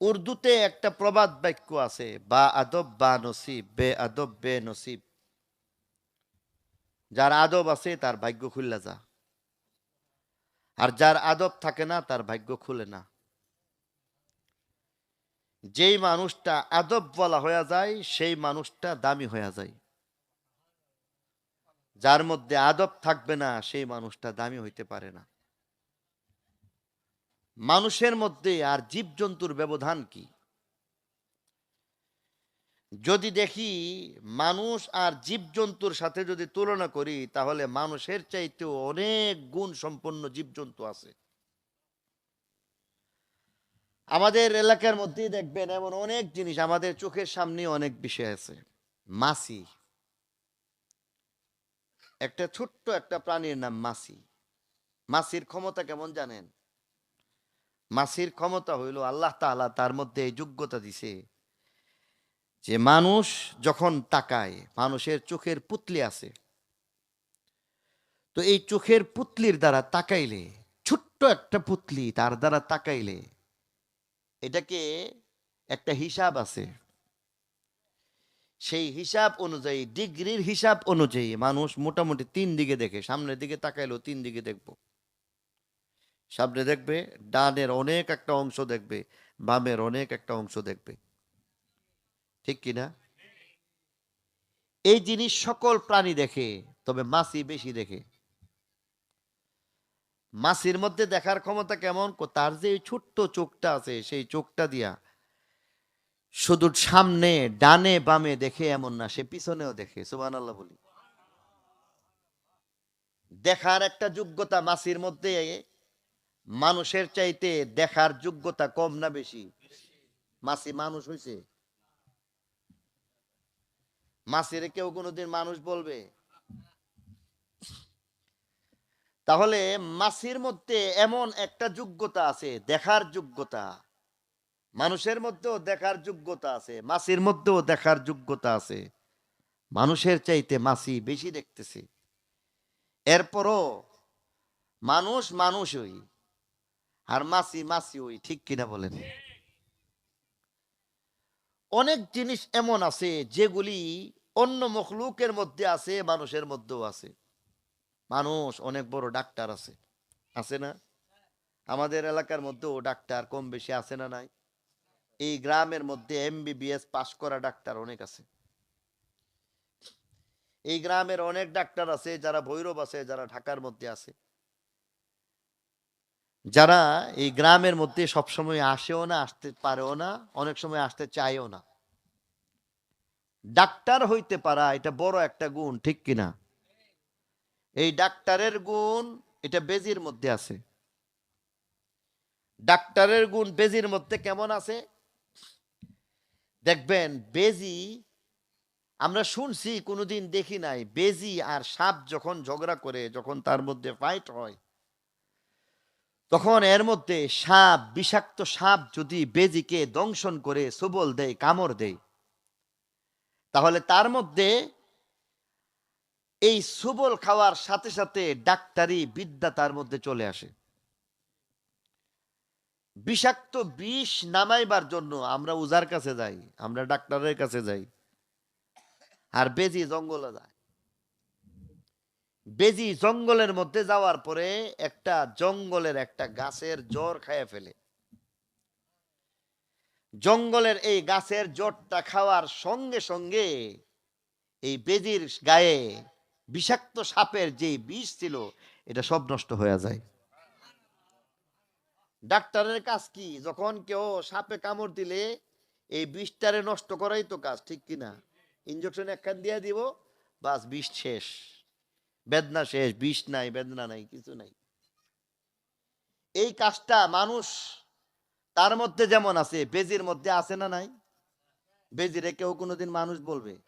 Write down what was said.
উর্দুতে একটা প্রবাদ বাক্য আছে, বা আদব বা নসিব, বে আদব, বে নসিব। যার আদব আছে, তার ভাগ্য খুললা যা। আর যার আদব থাকে না, তার ভাগ্য খুলে না। যেই মানুষটা আদব বলা হয়ে যায়, সেই মানুষটা দামি হয়ে যায়। যার মধ্যে আদব থাকবে না, সেই মানুষটা দামি হইতে পারে না। মানুষের মধ্যে আর জীবজন্তুর ব্যবধান কি? যদি দেখি মানুষ আর জীবজন্তুর সাথে যদি তুলনা করি, তাহলে মানুষের চাইতেও অনেক গুণ সম্পন্ন জীবজন্তু আছে। আমাদের এলাকার মধ্যেই দেখবেন এমন অনেক জিনিস আমাদের চোখের সামনে অনেক বিষয় আছে। মাছি। একটা ছোট্ট একটা প্রাণীর নাম মাছি। মাছির ক্ষমতা কেমন জানেন? মাছির ক্ষমতা হইল, আল্লাহ তাআলা তার মধ্যে এই যোগ্যতা দিছে যে মানুষ যখন তাকায়, মানুষের চোখের পুতলি আছে। তো এই চোখের পুতলির দ্বারা তাকাইলে, ছোট্ট একটা পুতলি তার দ্বারা তাকাইলে, এটাকে একটা হিসাব আছে। সেই হিসাব অনুযায়ী, ডিগ্রির হিসাব অনুযায়ী মানুষ মোটামুটি তিন দিকে দেখে, সামনের দিকে তাকাইলেও তিন দিকে দেখব। সামনে দেখবে, ডানের অনেক একটা অংশ দেখবে, বামের অনেক একটা অংশ দেখবে। ঠিক কিনা? এই জিনিস সকল প্রাণী দেখে, তবে মাছি বেশি দেখে। মাছির মধ্যে দেখার ক্ষমতা কেমন? তার যে ছোট্ট চোখটা আছে, সেই চোখটা দিয়া শুধু সামনে, ডানে, বামে দেখে এমন না, সে পিছনেও দেখে সুবান আল্লাহ বলি। দেখার একটা যোগ্যতা মাছির মধ্যে মানুষের চাইতে দেখার যোগ্যতা কম না বেশি? মাসি মানুষ হইছে। মাসিরে কেউ কোনোদিন মানুষ বলবে? তাহলে মাসির মধ্যে এমন একটা যোগ্যতা আছে, দেখার যোগ্যতা। মানুষের মধ্যেও দেখার যোগ্যতা আছে, মাসির মধ্যেও দেখার যোগ্যতা আছে। মানুষের চাইতে মাসি বেশি দেখতেছে। এরপরও মানুষ মানুষই। আর মাসি মাসি ওই ঠিক কিনা বলেন। অনেক জিনিস এমন আছে যেগুলি অন্য মখলুকের মধ্যে আছে, মানুষের মধ্যেও আছে। মানুষ অনেক বড় ডাক্তার আছে। আছে না? আমাদের এলাকার মধ্যেও ডাক্তার কম বেশি আছে না নাই? এই গ্রামের মধ্যে এমবিবিএস পাশ করা ডাক্তার অনেক আছে। এই গ্রামের অনেক ডাক্তার আছে, যারা ভৈরব আছে, যারা ঢাকার মধ্যে আছে। যারা এই গ্রামের মধ্যে সবসময় আসেও না, আসতে পারেও না, অনেক সময় আসতে চায়ও না। ডাক্তার হইতে পারা এটা বড় একটা গুণ, ঠিক কিনা এই ডাক্তারের গুণ এটা বেজির মধ্যে আছে। ডাক্তারের গুণ বেজির মধ্যে কেমন আছে? দেখবেন বেজি, আমরা শুনছি, কোনোদিন দেখি নাই, বেজি আর সাপ যখন ঝগড়া করে, যখন তার মধ্যে ফাইট হয় তখন এর মধ্যে সাপ, বিষাক্ত সাপ যদি বেজিকে দংশন করে সবল দেয়, কামড় দেয়, তাহলে তার মধ্যে এই সুবল খাওয়ার সাথে সাথে ডাক্তারি বিদ্যা তার মধ্যে চলে আসে। বিষাক্ত বিষ নামাইবার জন্য আমরা উজার কাছে যাই, আমরা ডাক্তারের কাছে যাই, আর বেজি জঙ্গলে যায়। বেজি জঙ্গলের মধ্যে যাওয়ার পরে একটা জঙ্গলের একটা গাছের জ্বর খাইয়ে ফেলে। জঙ্গলের এই গাছের জ্বরটা খাওয়ার সঙ্গে সঙ্গে এই বেজির গায়ে বিষাক্ত সাপের যে বিষ ছিল, এটা সব নষ্ট হয়ে যায়। ডাক্তারের কাজ কি? যখন কেউ সাপে কামড় দিলে এই বিষটারে নষ্ট করাই তো কাজ, ঠিক কিনা? ইঞ্জেকশন একখান দিয়ে দিব, বাস বিষ শেষ। বেদনা শেষ, বিষ নাই, বেদনা নাই, কিছু নাই। এই কাজটা মানুষ তার মধ্যে যেমন আছে, বেজির মধ্যে আছে না নাই? বেজিরে কেউ কোনোদিন মানুষ বলবে।